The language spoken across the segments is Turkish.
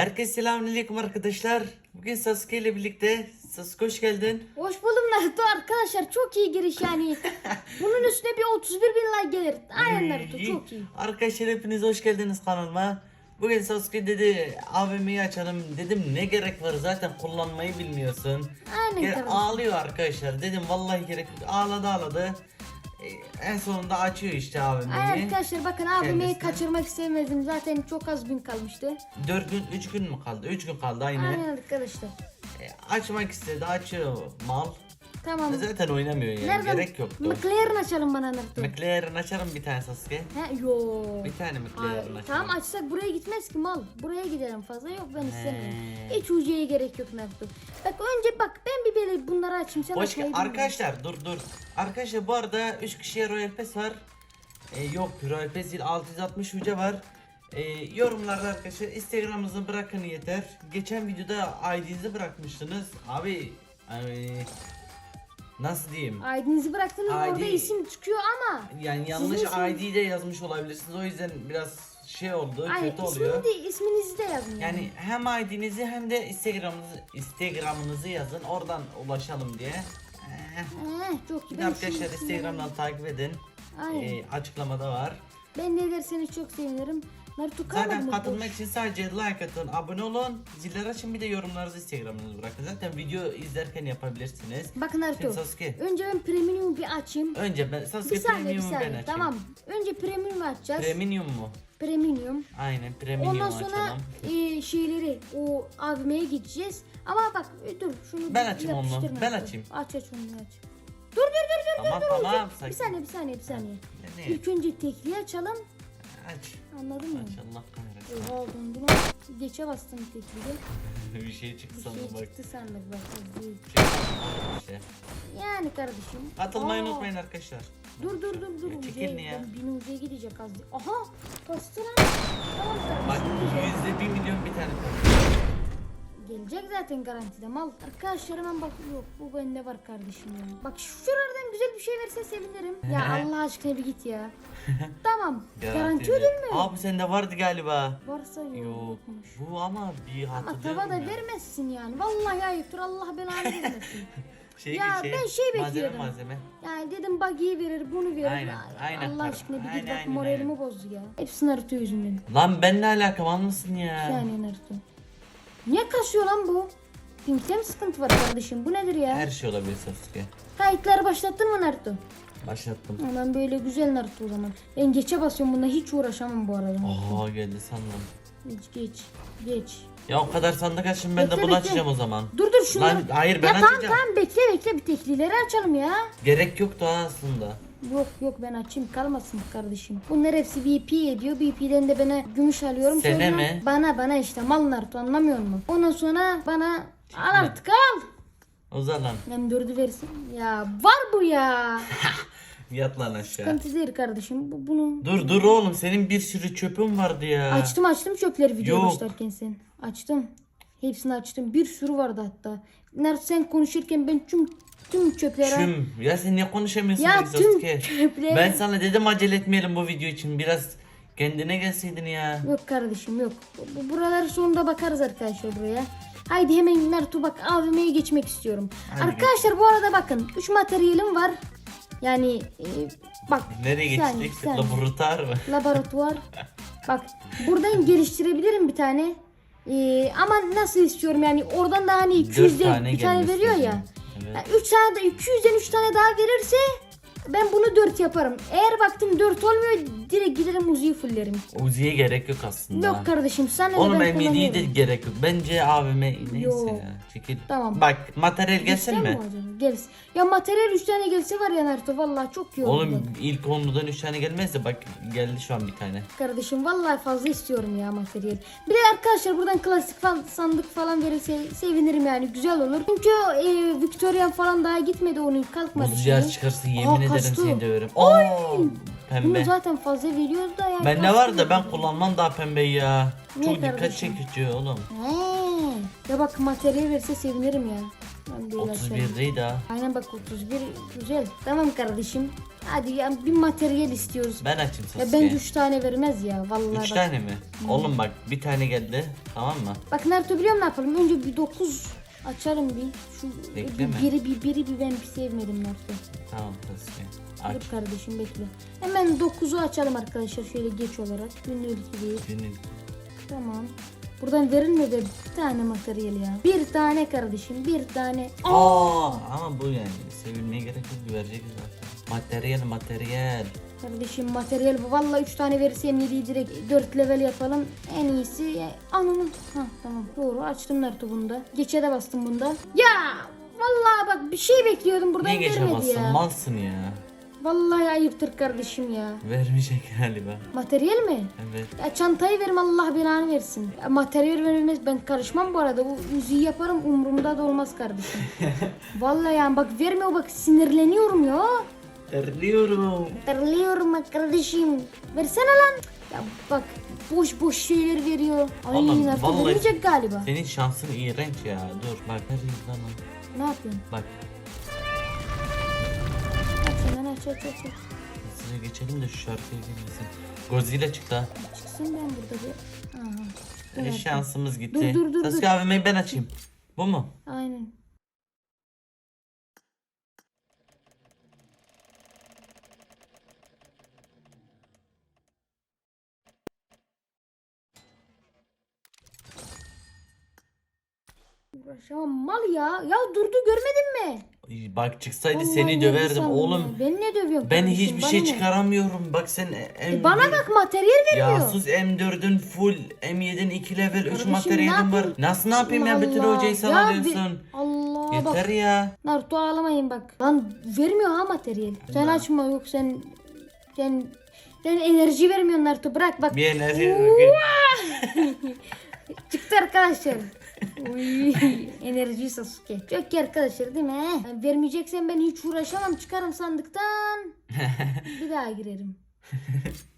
Herkese selamünaleyküm arkadaşlar. Bugün Sasuke ile birlikte. Sasuke hoş geldin. Hoş buldum Naruto arkadaşlar çok iyi giriş yani. Bunun üstüne bir 31 bin like gelir. Aynen Naruto çok iyi. Arkadaşlar hepiniz hoş geldiniz kanalıma. Bugün Sasuke dedi AVM'yi açalım. Dedim ne gerek var zaten kullanmayı bilmiyorsun. Aynen ağlıyor arkadaşlar. Dedim vallahi gerek yok. Ağladı ağladı. Ee, En sonunda açıyor işte Aynen AVM'yi. arkadaşlar bakın Kendisine. kaçırmak istemedim. Zaten çok az bin kalmıştı. 4 gün 3 gün mü kaldı? 3 gün kaldı aynı. Aynen arkadaşlar. Ee, Açmak istedi açıyor mal. Tamam. Zaten oynamıyor yani Nereden? gerek yoktu. McLaren açalım bana Naruto. McLaren açarım bir tane Sasuke. He yo. Bir tane McLaren açarım. tamam açsak buraya gitmez ki mal. Buraya gidelim fazla yok ben istemiyorum. He. Hiç ucuya gerek yok Naruto. Bak önce bak ben bir böyle bunları açayım sen Hoş. Arkadaşlar dur dur. Arkadaşlar bu arada 3 kişiye Royal Pass var. Ee, yok Royal Pass değil 660 uca var. Ee, yorumlarda arkadaşlar Instagram'ınızı bırakın yeter. Geçen videoda ID'nizi bırakmıştınız. Abi ay, nasıl diyeyim? ID'nizi bıraktınız orada ID isim çıkıyor ama. Yani yanlış Sizin ID de yazmış olabilirsiniz. O yüzden biraz şey oldu, Ay, kötü oluyor. ismini de, isminizi de yazın. Yani. Hem ID'nizi hem de Instagram'ınızı Instagram'ınızı yazın. Oradan ulaşalım diye. Ee, He, çok iyi. Ben arkadaşlar şimdi- Instagram'dan takip edin. Aynen. Ee, açıklamada var. Ben de ederseniz çok sevinirim. Naruto kalmadı Zaten mı? katılmak için sadece like atın, abone olun, zilleri açın bir de yorumlarınızı Instagram'ınıza bırakın. Zaten video izlerken yapabilirsiniz. Bakın Naruto. Şimdi Sasuke. Önce ben premium bir açayım. Önce ben Bir Sasuke saniye bir Premium'u ben saniye. açayım. Tamam. Önce premium açacağız. Premium mu? premium. Aynen Premium Ondan sonra açalım. e, şeyleri o AVM'ye gideceğiz. Ama bak e, dur şunu Ben bir açayım onu, ben açayım. Aç aç onu aç. Dur dur dur dur Tamam dur. dur. tamam. Bir sakin. saniye bir saniye bir saniye. Ne? İlk önce tekliği açalım. Aç. Anladın mı? Aç Allah kahretsin. Oha dondum. Geçe bastım tekliği. bir şey çıktı Bir sandım şey bak. çıktı sandık bak. değil. İşte. Yani kardeşim. Katılmayı Aa, unutmayın arkadaşlar. Dur dur dur dur. Ya Ucuya- çekilin ya. ben Bin ucuya gidecek az. Aha kastı lan. Tamam Bak kardeşim. yüzde bir milyon bir tane kaldı. Gelecek zaten garantide mal. Arkadaşlar hemen bak yok bu bende var kardeşim ya. Bak şuralardan güzel bir şey verse sevinirim. Ya Allah aşkına bir git ya. tamam. Garanti ödül mü? Abi sende vardı galiba. Varsa yok. Yok. Bu ama bir hatırlıyorum tava da ya. vermezsin yani. Vallahi ayıptır Allah belanı vermesin. Şey, Ya ben şey bekliyordum. Malzeme malzeme. Yani dedim buggy'i verir bunu verir. Aynen, Ay, aynen Allah aşkına bir git bak aynen, moralimi aynen. bozdu ya. Hepsi Naruto yüzünden. Lan ben ne alakam almışsın ya. Saniye Naruto. Niye kasıyor lan bu? Pink'te mi sıkıntı var kardeşim? Bu nedir ya? Her şey olabilir Sasuke. Kayıtları başlattın mı Naruto? Başlattım. Aman böyle güzel Naruto o zaman. Ben geçe basıyorum bunda hiç uğraşamam bu arada. Oha geldi sandım. Geç geç. Geç. Ya o kadar sandık açtım ben de bunu açacağım o zaman. Dur dur şunları. Lan hayır ben ya tamam açacağım. tamam bekle bekle bir teklileri açalım ya. Gerek yoktu ha aslında. Yok yok ben açayım kalmasın kardeşim. Bunlar hepsi VP ediyor. VP'den de bana gümüş alıyorum. Sene Sonra mi? Bana bana işte mal Naruto anlamıyor musun? Ondan sonra bana al artık al. Uzan lan. Hem dördü versin. Ya var bu ya. Yat lan aşağı. Sıkıntı değil kardeşim. Bu, bunu Dur dur oğlum senin bir sürü çöpün vardı ya. Açtım açtım çöpleri video Yok. başlarken sen. Açtım. Hepsini açtım. Bir sürü vardı hatta. Naruto sen konuşurken ben tüm tüm çöpleri Tüm. Ya sen niye konuşamıyorsun Ya tüm çöpleri- Ben sana dedim acele etmeyelim bu video için. Biraz kendine gelseydin ya. Yok kardeşim yok. Bu- Buraları sonunda bakarız arkadaşlar buraya. Haydi hemen Naruto bak AVM'ye geçmek istiyorum. Hadi arkadaşlar bu arada bakın 3 materyalim var. Yani e, bak. Nereye geçtik? saniye. Laboratuvar mı? Laboratuvar. bak buradan geliştirebilirim bir tane. Ee, ama nasıl istiyorum yani oradan da hani 200'den bir tane veriyor ya. Evet. 3 tane de 200'den 3 tane daha verirse ben bunu 4 yaparım. Eğer baktım 4 olmuyor direkt giderim Uzi'yi fullerim. Uzi'ye gerek yok aslında. Yok kardeşim sen Oğlum ben M7'yi de gerek yok. Bence AVM neyse Yok. ya. Çekil. Tamam. Bak materyal gelsin mi? acaba? Gelsin. Ya materyal 3 tane gelse var ya Naruto vallahi çok iyi olur. Oğlum ilk onludan 3 tane gelmez de bak geldi şu an bir tane. Kardeşim vallahi fazla istiyorum ya materyal. Bir de arkadaşlar buradan klasik falan, sandık falan verirse sevinirim yani güzel olur. Çünkü e, Victorian falan daha gitmedi onun kalkmadı. Buz şeyi. yaz çıkarsa yemin Aa, kaçtı. seni döverim. Oo, Bunu pembe. zaten fazla veriyoruz da ya. Bende var da ben kullanmam daha pembeyi ya. Niye Çok dikkat kardeşim? çekici oğlum. He. Ya bak materyal verirse sevinirim ya. Ben böyle açarım. 31'deydi ha. Aynen bak 31 güzel. Tamam kardeşim. Hadi ya bir materyal istiyoruz. Ben açayım Ya Sasuke. bence 3 tane vermez ya vallahi Üç bak. tane mi? Oğlum bak bir tane geldi. Tamam mı? Bak Naruto biliyor musun ne yapalım? Önce bir 9 açarım bir. Şu Bekleme. bir, biri bir biri bir ben bir sevmedim Naruto. Tamam Sasuke. Aç. Dur kardeşim bekle. Hemen 9'u açalım arkadaşlar şöyle geç olarak. Günlük değil. Günün. Tamam. Buradan verilmedi bir tane materyal ya. Bir tane kardeşim bir tane. Aa, ama bu yani sevilmeye gerek yok verecek zaten. Materyal materyal. Kardeşim materyal bu. Valla 3 tane verirsem 7'yi direkt 4 level yapalım. En iyisi ya, ananın. Ha tamam doğru açtım Naruto bunda. Geçe de bastım bunda. Ya vallahi bak bir şey bekliyordum buradan Niye vermedi geçemezsin? ya. Malsın ya. Vallahi ayıptır kardeşim ya. Vermeyecek galiba. Materyal mi? Evet. Ya çantayı verim Allah belanı versin. Ya materyal verilmez ben karışmam bu arada. Bu müziği yaparım umurumda da olmaz kardeşim. Vallahi yani bak vermiyor bak sinirleniyorum ya. Terliyorum. Terliyorum kardeşim. Versene lan. Ya bak boş boş şeyler veriyor. Ay Oğlum, Naruto vallahi- vermeyecek galiba. Senin şansın iğrenç ya. Dur bak. Ver lan o. Ne yapıyorsun? Bak. Aç hemen aç aç aç. aç. Size geçelim de şu şarkıya girmesin. Godzilla çıktı ha. Çıksın ben burada bir. Aha. çıktı E, şansımız gitti. Dur, dur, dur, Sasuke dur. abime ben açayım. Bu mu? Aynen. Uğraşamam mal ya. Ya durdu görmedin mi? Bak çıksaydı Vallahi seni ne döverdim oğlum. ya. Ben ne dövüyorum Ben kardeşim, hiçbir bana şey ne? çıkaramıyorum. Bak sen M... E bana bak materyal veriyor. Ya sus M4'ün full, M7'in 2 level, 3 Kardeşim, materyalin ne var. yapayım? Nasıl ne yapayım ya bütün Allah. hocayı sen Ya bir- alıyorsun. Allah Yeter bak. ya. Naruto ağlamayın bak. Lan vermiyor ha materyal. Sen açma yok sen sen sen enerji vermiyorsun Naruto bırak bak. Bir enerji. Çıktı arkadaşlar. Uy, enerji Sasuke. Çok iyi arkadaşlar değil mi? he? vermeyeceksen ben hiç uğraşamam. Çıkarım sandıktan. Bir daha girerim.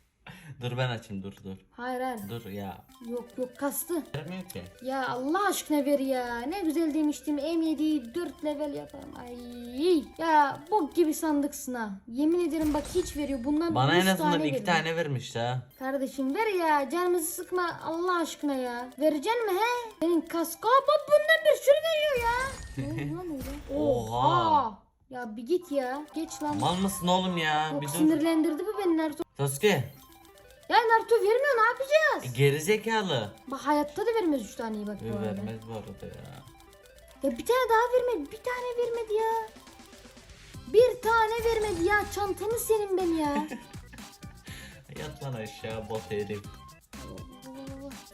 dur ben açayım dur dur. Hayır hayır. Dur ya. Yok yok kastı. Vermiyor ki. Ya Allah aşkına ver ya. Ne güzel demiştim. M7'yi 4 level yaparım. Ay. Ya bok gibi sandıksın ha. Yemin ederim bak hiç veriyor. Bundan Bana en 100 azından tane iki veriyor. tane vermiş ha. Kardeşim ver ya. Canımızı sıkma Allah aşkına ya. Vereceksin mi he? Senin kaska bak bundan bir sürü veriyor ya. ne oldu lan öyle? Oha. Ya bir git ya. Geç lan. Mal mısın oğlum ya? Çok Bir dur. sinirlendirdi bu beni Naruto. Sasuke. Ya Naruto vermiyor ne yapacağız? Gerizekalı. Bak hayatta da vermez 3 taneyi bak bu arada. Vermez bu arada ya. Ya bir tane daha vermedi. Bir tane vermedi ya. Bir tane vermedi ya. Çantanı senin ben ya. Yat lan aşağı bot herif.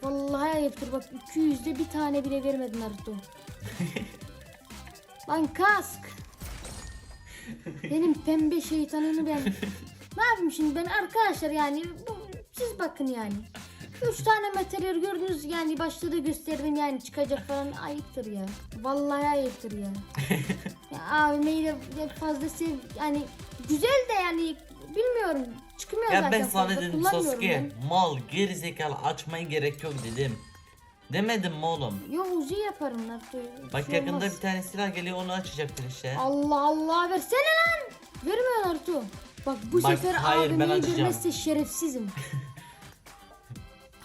Vallahi ayıptır bak 200'de bir tane bile vermedi Naruto. Lan kask. Benim pembe şeytanını ben. ne yapayım şimdi ben arkadaşlar yani bu, siz bakın yani. Üç tane materyal gördünüz yani başta da gösterdim yani çıkacak falan ayıptır ya. Vallahi ayıptır ya. ya abimeyi de de fazla sev yani güzel de yani bilmiyorum çıkmıyor Ya zaten ben sana fazla dedim Sasuke mal gerizekalı açmaya gerek yok dedim. Demedim mi oğlum? Yo uzi yaparım Naruto. Bak Şey yakında olmaz. bir tane silah geliyor onu açacaktın işte. Allah Allah versene lan. Vermiyor Naruto. Bak bu Bak, sefer hayır, açacağım. vermezse şerefsizim.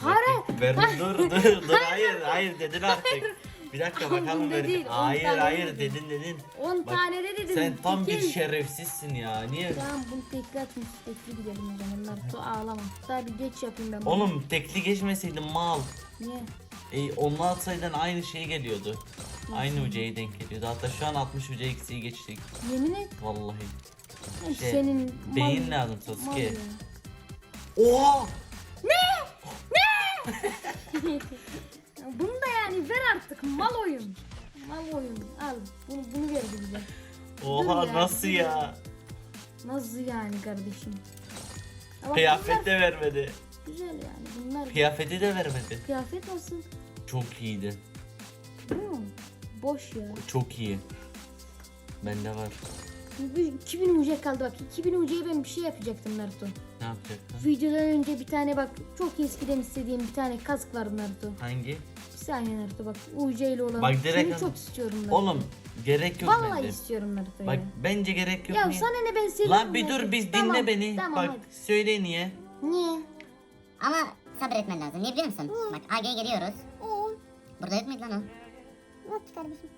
Hayır. Ver dur dur dur hayır hayır dedin artık. Bir dakika bakalım değil, on Hayır tane hayır dedim. dedin dedin. 10 Bak, tane de dedim. Sen tam bir şerefsizsin ya. Niye? Tamam bunu tekli atmış. Tekli gidelim o zaman Naruto ağlama. Daha bir geç yapayım ben bunu. Oğlum tekli geçmeseydin mal. Niye? E, onu atsaydın aynı şey geliyordu. Aynı ucaya denk geliyordu. Hatta şu an 60 uca eksiği geçtik. Yemin et. Vallahi. Şey, senin beyin mal- lazım mal Sasuke. ya. Oha! Bunu da yani ver artık mal oyun. Mal oyun. Al bunu, bunu verdi bize. Oha Dur ya, nasıl ya? Nasıl yani kardeşim? Bak Kıyafet bunlar de vermedi. güzel yani bunlar. Kıyafeti de vermedi. Kıyafet nasıl? Çok iyiydi. Hmm, boş ya. Çok iyi. Bende var. Bir 2000 uca kaldı bak. 2000 ucaya ben bir şey yapacaktım Naruto. Ne yapacaktın? Videodan önce bir tane bak çok eskiden istediğim bir tane kask vardı Naruto. Hangi? Bir saniye Naruto bak UC ile olan. Bak direkt Seni çok istiyorum Naruto. Oğlum gerek yok Vallahi bence. istiyorum Naruto Bak ya. bence gerek yok. Ya niye? sana ne ben seviyorum. Lan bir dur biz Tamam, dinle beni. Tamam Bak hadi. söyle niye? Niye? Ama sabretmen lazım. Niye biliyor musun? Bak AG'ye geliyoruz. Burada yok muydu lan o? Yok kardeşim.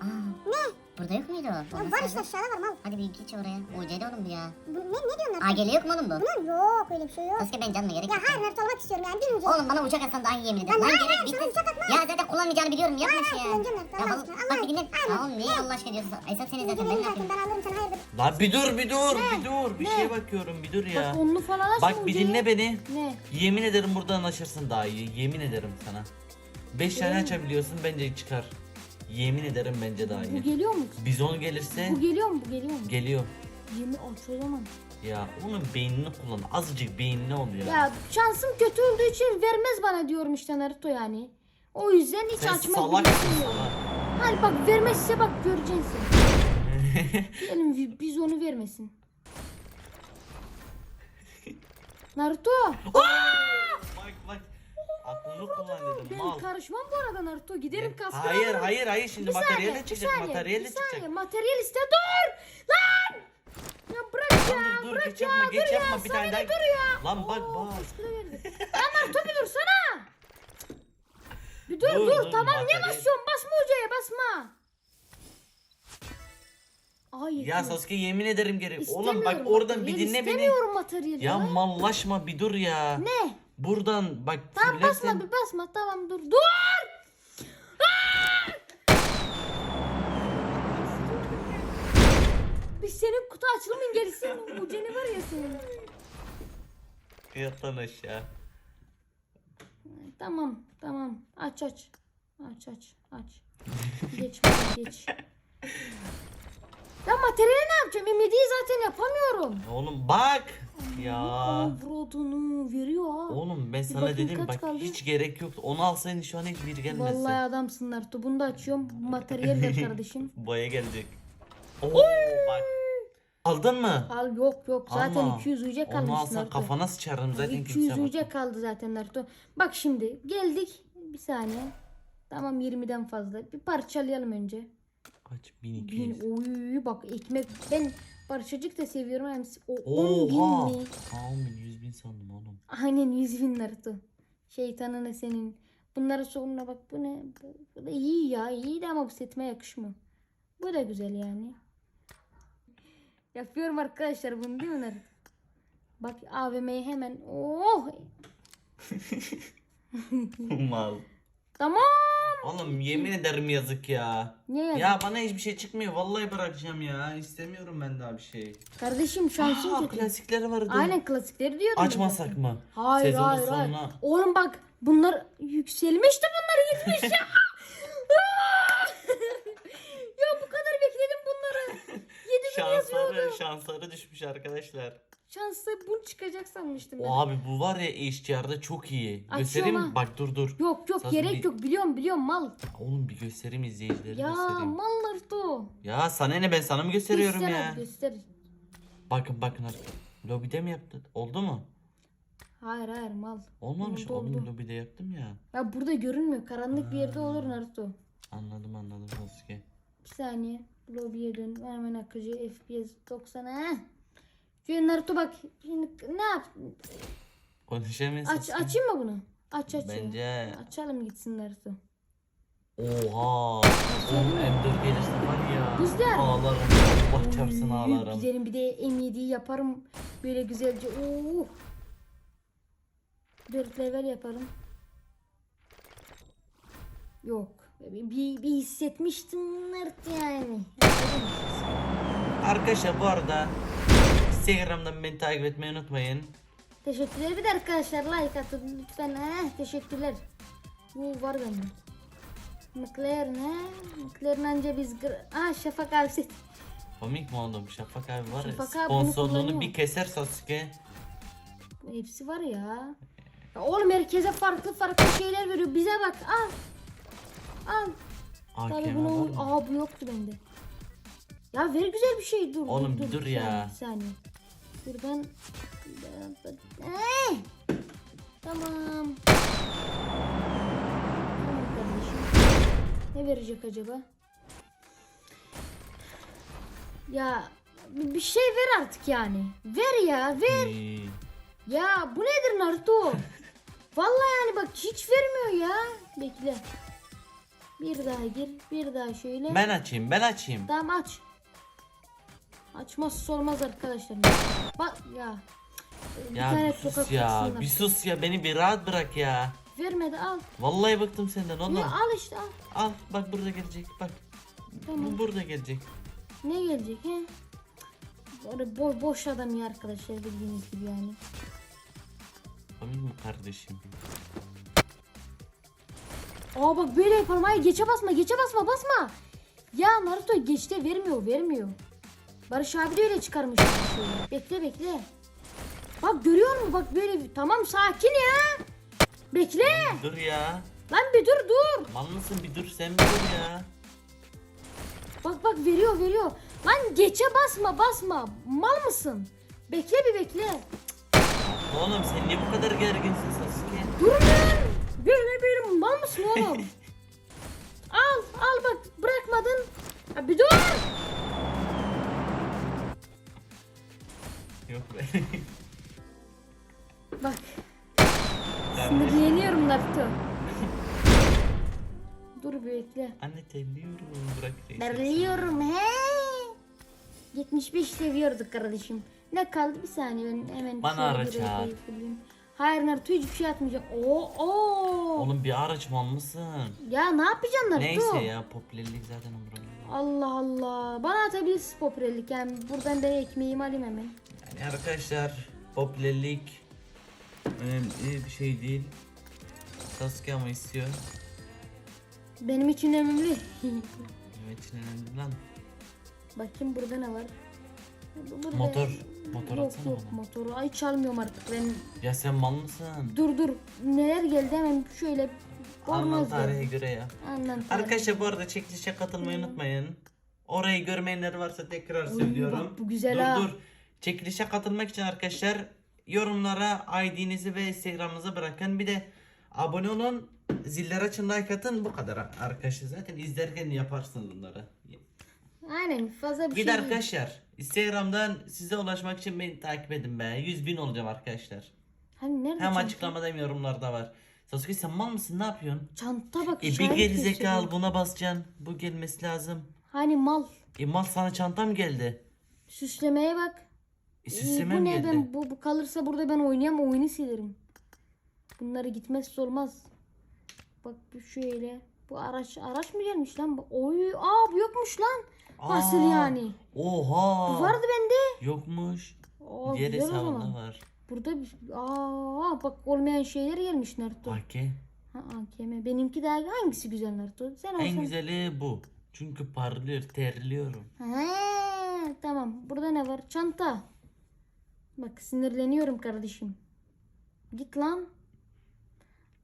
Aa. Ne? Burada yok muydu o? Olması var işte lazım. aşağıda var mal. Hadi bir geç oraya. UC'de oğlum bu ya. Bu, ne, ne diyorsun Naruto? AG'li yok mu oğlum bu? Bunun yok öyle bir şey yok. Sasuke ben canıma gerek Ya yok. hayır Naruto almak istiyorum yani birinci. Oğlum bana uçak atsan daha iyi yemin ederim. Lan Lan hayır, gerek hayır, bitti. sana uçak atmam. Ya zaten kullanmayacağını biliyorum yapma Hayır, hayır, ya. kullanacağım Naruto, Ya Allah bak, aşkına, bak Allah bir dinle. aşkına. Ya oğlum niye Allah aşkına diyorsun? Esat seni zaten ben ne yapayım? ben alırım sana hayırdır. La bir dur bir dur bir dur. Bir Ne? şeye bakıyorum bir dur ya. Bak onlu falan açma Bak bir dinle beni. Ne? Yemin ederim buradan anlaşırsın daha iyi. Yemin ederim sana. 5 tane açabiliyorsun bence çıkar. Yemin ederim bence daha Bu iyi. geliyor mu? Bizon gelirse Bu geliyor mu? Bu geliyor mu? geliyor. Yemin aç o zaman. Ya onun beynini kullan. Azıcık beynine oluyor. Ya şansım kötü olduğu için vermez bana diyorum işte Naruto yani. O yüzden hiç Sen açmak salaksın bilmiyorum. salak. Hadi bak vermezse bak göreceksin. Diyelim vi- biz onu vermesin. Naruto. bak. Aklını kullan dedim Ben mal. karışmam bu arada Naruto. Giderim kaskı Hayır alırım. hayır hayır şimdi materyale bir çıkacak saniye, materyale bir çıkacak. saniye. Materyal iste dur. Lan. Ya bırak ya. Dur dur bırak geç ya. yapma dur geç ya. yapma bir Sana tane ne daha. dur ya. Lan bak Oo, bak. kaskı da verdi. Lan Naruto bir dursana. Bir dur Dur, dur, dur, tamam ne materyal- basıyorsun basma hocaya basma. Ay Ya. Sasuke yemin ederim geri. Oğlum bak oradan bir materyal, dinle beni. İstemiyorum materyali Ya mallaşma bir dur ya. Ne? Buradan bak Tamam basma bir basma tamam dur. Dur! Aa! Biz senin kutu açılımın gelsin. Uceni var ya senin. Yat lan aşağı. Tamam tamam aç aç. Aç aç aç. geç geç. Ya materyali ne yapacağım? Emediği zaten yapamıyorum. Oğlum bak. Ya. Avradını veriyor ha. Oğlum ben sana bakayım dedim kaç bak kaldı? hiç gerek yoktu. Onu alsaydın şu an hiçbir gelmezdi. Vallahi adamsın Naruto. Bunu da açıyorum. Materyal ver kardeşim. Boya gelecek. Oo bak. Aldın mı? Al yok yok zaten Alma. 200 UC Onu kalmış alsan Naruto. kafana sıçarım zaten 200 kimse bak. UC kaldı zaten Naruto. Bak şimdi geldik. Bir saniye. Tamam 20'den fazla. Bir parçalayalım önce. Kaç? 1200. Bin, oy bak ekmek. Ben parçacık da seviyorum. Hem o 10 bin mi? Aa 10 bin 100 bin sandım oğlum. Aynen 100 bin Naruto. Şeytanına senin. Bunları sonra bak bu ne? Bu, bu da iyi ya. iyi de ama bu setime yakışmıyor. Bu da güzel yani. Yapıyorum arkadaşlar bunu değil mi Naruto? Bak AVM'yi hemen. Oh! Mal. Tamam. Oğlum yemin ederim yazık ya. Niye yazık? Ya bana hiçbir şey çıkmıyor. Vallahi bırakacağım ya. İstemiyorum ben daha bir şey. Kardeşim şansın Aa, kötü. klasikleri vardı. Aynen klasikleri diyordum. Açmasak mı? Hayır Sezonun hayır hayır. sonuna. Oğlum bak bunlar yükselmişti bunlar gitmiş ya. ya bu kadar bekledim bunları. 7000 yazıyordu. Şansları, şansları düşmüş arkadaşlar. Şanslı bu çıkacak sanmıştım ben. Abi bu var ya HDR'da çok iyi. Açıyorum Göstereyim mi? Bak dur dur. Yok yok Sazı gerek bir- yok biliyorum biliyorum mal. Oğlum bir göstereyim izleyicileri Ya göstereyim. mal Naruto. Ya sana ne ben sana mı gösteriyorum Göster ya? abi, göster. Bakın bakın abi. Lobide mi yaptın? Oldu mu? Hayır hayır mal. Olmamış. Oldu, Oğlum oldu. lobide yaptım ya. Ya burada görünmüyor. Karanlık bir yerde olur Naruto. Anladım anladım Sasuke. Bir saniye. Lobiye dön. Hemen akıcı FPS 90'a. Şu Naruto bak. Şimdi ne yap? Konuşamıyorsun. Aç, açayım mı bunu? Aç aç. Bence. Açalım gitsin Naruto. Oha. Oğlum M4 gelirse var ya. Güzel. Ağlarım. Allah çarpsın ağlarım. Giderim bir de M7'yi yaparım. Böyle güzelce. Oo. 4 level yaparım. Yok. Bir, bir hissetmiştim Naruto yani. Arkadaşlar bu arada Instagram'dan beni takip etmeyi unutmayın. Teşekkürler bir de arkadaşlar like atın lütfen. Heh, teşekkürler. Bu var bende. McLaren he. McLaren anca biz... Aa Şafak abi. Komik mi oğlum? Şafak abi var ya Şafak bunu sponsorluğunu bir keser Sasuke. Hepsi var ya. ya. Oğlum herkese farklı farklı şeyler veriyor. Bize bak al. Al. Tabii bunu aa bu yoktu bende. Ya ver güzel bir şey dur. Oğlum dur, bir dur bir ya. saniye, Bir saniye. Buradan Eh! Tamam. Ne verecek acaba? Ya bir şey ver artık yani. Ver ya ver. Ee, Ya bu nedir Naruto? Vallahi yani bak hiç vermiyor ya. Bekle. Bir daha gir. Bir daha şöyle. ben açayım ben açayım. Tamam aç. Açmazsa olmaz arkadaşlar. Bak ya. Bir Ya tane bir sus sokak ya taksınlar. bir sus ya beni bir rahat bırak ya. Vermedi al. Vallahi bıktım senden oğlum. Ya al işte al. Al bak burada gelecek bak. Tamam. Bu burada gelecek. Ne gelecek he? Böyle boş, boş adam ya arkadaşlar bildiğiniz gibi yani. Komik mi kardeşim? Aa bak böyle yapalım. Hayır geçe basma geçe basma basma. Ya Naruto geçte vermiyor vermiyor. Barış abi de öyle çıkarmış. şey. Bekle bekle. Bak görüyor musun bak böyle tamam sakin ya. Bekle. Dur ya. Lan bir dur dur. Mal mısın bir dur sen bir dur ya. Bak bak veriyor veriyor. Lan geçe basma basma. Mal mısın? Bekle bir bekle. Oğlum sen niye bu kadar gerginsin Sasuke? Dur lan. Böyle böyle mal mısın oğlum? al al bak bırakmadın. Ha, bir dur. Yok be. Bak. Sinirleniyorum Naruto. Dur bir bekle. Anne terliyorum bırak reis. Darlıyorum he. 75 seviyorduk kardeşim. Ne kaldı bir saniye ben hemen Bana araç bulayım. Hayır Naruto hiçbir şey atmayacağım. Oo oo. Oğlum bir araç mal mısın? Ya ne yapacaksın Naruto? Neyse ya popülerlik zaten umurumda. Allah Allah. Bana atabilirsin popülerlik yani. Buradan ben ekmeğimi alayım hemen. Yani arkadaşlar popülerlik önemli bir şey değil. Sasuke ama istiyor. Benim için önemli. Evet için önemli lan. Bakayım burada ne var? Bu- burada- Motor. Motor yok atsana yok bana. motoru. Ay çalmıyorum artık ben. Ya sen mal mısın? Dur dur. Neler geldi hemen şöyle. Alman Bornoz tarihe göre ya. Tarihi. Arkadaşlar bu arada çekilişe katılmayı unutmayın. Orayı görmeyenler varsa tekrar söylüyorum. bak bu güzel dur ha. dur. Çekilişe katılmak için arkadaşlar yorumlara ID'nizi ve Instagram'ınızı bırakın. Bir de abone olun. Ziller açın like atın. Bu kadar arkadaşlar. Zaten izlerken yaparsınız bunları. Aynen fazla bir Bir şey de değil. arkadaşlar Instagram'dan size ulaşmak için beni takip edin be. 100 bin olacağım arkadaşlar. Hani nerede Hem çanta? açıklamada hem yorumlarda var. Sasuke sen mal mısın? Ne yapıyorsun? Çanta bak. E bir geri zekalı buna basacaksın. Bu gelmesi lazım. Hani mal. E mal sana çantam geldi. Süslemeye bak. E İyi, süslemem bu ne geldi. ben bu, bu kalırsa burada ben oynayamam oyunu silerim. Bunları gitmezse olmaz. Bak bu şöyle. Bu araç araç mı gelmiş lan? Oy aa bu yokmuş lan. Nasıl yani? Oha. Bu vardı bende. Yokmuş. Aa, Diğer hesabında var. Burada bir aa bak olmayan şeyler gelmiş Naruto. Hake. Ha AKM. Benimki daha hangisi güzel Naruto? Sen olsan. En güzeli bu. Çünkü parlıyor, terliyorum. Ha, tamam. Burada ne var? Çanta. Bak sinirleniyorum kardeşim. Git lan.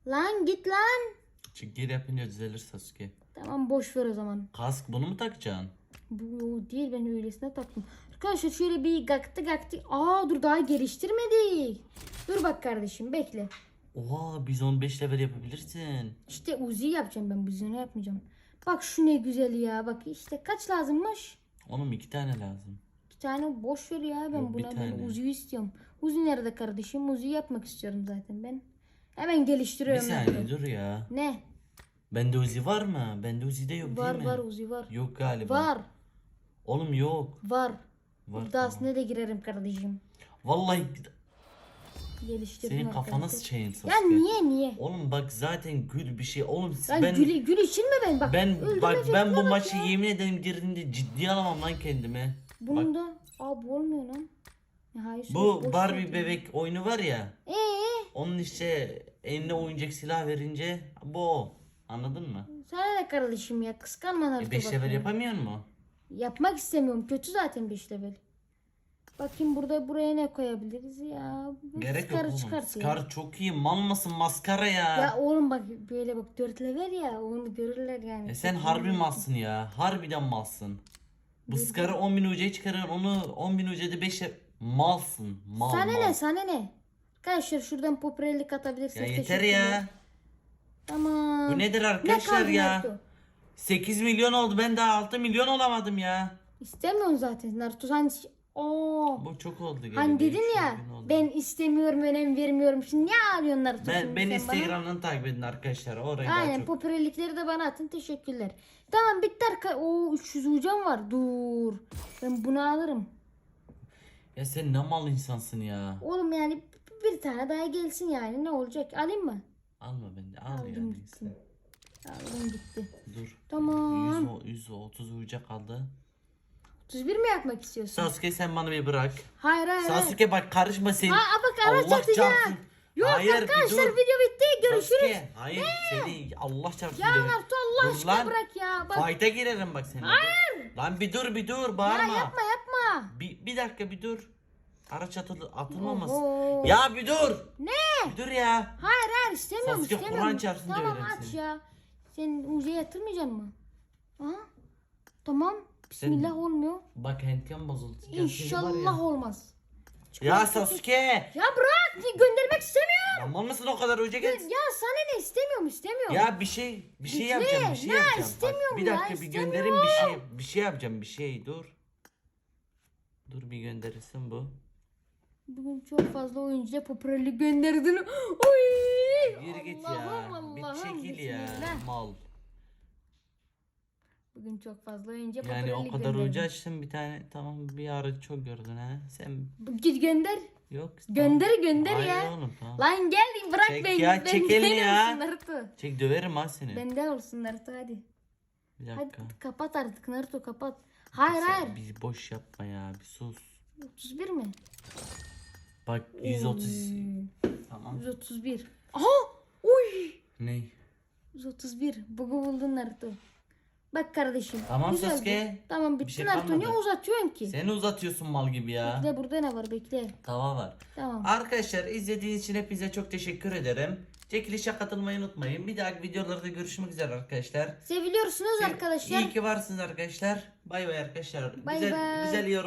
Lan git lan. Çünkü geri yapınca düzelir Sasuke. Tamam boş ver o zaman. Kask bunu mu takacaksın? Bu değil ben öylesine taktım. Arkadaşlar şöyle bir gaktı gaktı. Aa dur daha geliştirmedik. Dur bak kardeşim bekle. Oha biz 15 level yapabilirsin. İşte Uzi yapacağım ben Uzi'ne yapmayacağım. Bak şu ne güzel ya. Bak işte kaç lazımmış? Oğlum iki tane lazım. Bir tane boş ver ya ben Yok, bir buna ben. Uzi'yi istiyorum. Uzi nerede kardeşim? Uzi yapmak istiyorum zaten ben. Hemen Bir geliştiriyorum. saniye ben. dur ya. Ne? Bende Uzi var mı? Bende Uzi de yok Var değil mi? var Uzi var. Yok galiba. Var. Oğlum yok. Var. Var. İddiasına da girerim kardeşim. Vallahi Geliştirdim senin kafana arkadaşlar. Sasuke. Ya niye niye? Oğlum bak zaten gül bir şey. Oğlum Ben, ben gül, gül için mi ben? Bak, ben öldürme bak ben bu bak maçı ya. yemin ederim girdiğimde ciddiye alamam lan kendimi. Bunun da Aa bu olmuyor lan. Ya hayır, bu boş Barbie ver. bebek oyunu var ya. Ee, Onun işte eline oyuncak silah verince bu o. Anladın mı? sana ne kardeşim ya kıskanma E 5 bak level ya. yapamıyor mu? Yapmak istemiyorum. Kötü zaten 5 level. Bakayım burada buraya ne koyabiliriz ya. Bu Gerek yok oğlum. çıkart ya. Scar çok iyi. Mal mısın maskara ya. Ya oğlum bak böyle bak 4 level ya onu görürler yani. E sen harbi malsın ya. Harbiden malsın. Bu Scar'ı 10 bin ucuya çıkarıyorsun. Onu 10 bin ucuya 5 malsın. Mal Sana mal. ne sana ne? Arkadaşlar şuradan popülerlik atabilirsiniz. Ya yeter ya. Tamam. Bu nedir Ne arkadaşlar kaldı ya? Naruto? 8 milyon oldu. Ben daha 6 milyon olamadım ya. İstemiyorsun zaten Naruto sen Oo. Bu çok oldu. gene. Hani dedin ya oldu. ben istemiyorum önem vermiyorum. Şimdi niye ağlıyorsun Naruto ben, bana? Instagram'dan takip edin arkadaşlar. Orayı daha Aynen çok. popülerlikleri de bana atın teşekkürler. Tamam bitti arka. Oo 300 ucam var. Dur. Ben bunu alırım. Ya sen ne mal insansın ya. Oğlum yani bir tane daha gelsin yani ne olacak? Alayım mı? Alma beni. Al Aldım yani. gitsin. Aldım gitti. Dur. Tamam. 100, 130 uyacak kaldı. 31 mi yapmak istiyorsun? Sasuke sen bana bir bırak. Hayır hayır. Sasuke bak karışma sen. Ha, bak atacağım. çarpsın. Yok Hayır, arkadaşlar video bitti. Görüşürüz. Sasuke, hayır seni Allah çarpsın. Ya. Naruto Allah aşkına lan. bırak ya. Bak. Fight'a girerim bak seni. Hayır. Lan bir dur bir dur Ya bağırma. yapma yapma. Bir, bir dakika bir dur. Araç atıl atılmaması. Oho. Ya bir dur. Ne? Bir dur ya. Hayır hayır istemiyorum Sasuke, istemiyorum. Kur'an çarpsın Tamam döverim aç seni. ya. Sen ucuya yatırmayacaksın mı? Aha. Tamam. Bismillah olmuyor. Bak henkem bozuldu. Ya var İnşallah olmaz. Ya. ya Sasuke. Ya bırak göndermek istemiyorum. Aman mısın o kadar hoca Ya, ya sana ne istemiyorum istemiyorum. Ya bir şey bir şey Gitme. yapacağım bir şey Ya, yapacağım. Bak, istemiyorum bir ya, dakika bir gönderin bir şey bir şey yapacağım bir şey dur. Dur bir gönderirsin bu. Bugün çok fazla oyuncuya popülerlik gönderdin. Oy! Yürü git Allah'ım, ya. Bir Allah'ım, çekil ya. bismillah. Mal. Bugün çok fazla oyuncuya Yani o kadar ucu açtın bir tane tamam bir ara çok gördün ha. Sen Git gönder. yok. Gönder tamam. gönder Hayır ya. oğlum tamam. Lan gel bırak Çek beni. ya, çek Benden elini ya. olsun Naruto. Çek döverim ha seni. Benden olsun Naruto hadi. bir Hadi dakika. kapat artık Naruto kapat. Hayır Sen hayır. Bir boş yapma ya bir sus. 31 mi? Bak 130. Oy. Tamam. 131. Aha! Uy! Ne? 131. Bugu buldun Naruto. Bak kardeşim. Tamam güzeldi. Sasuke. Tamam bitti şey Naruto. Niye uzatıyorsun ki? Seni uzatıyorsun mal gibi ya. Bekle burada ne var bekle. Tava var. Tamam. Arkadaşlar izlediğiniz için hepinize çok teşekkür ederim. Çekilişe katılmayı unutmayın. Bir dahaki videolarda görüşmek üzere arkadaşlar. Seviliyorsunuz arkadaşlar. İyi ki varsınız arkadaşlar. Bay bay arkadaşlar. Bay güzel, bay. güzel yorum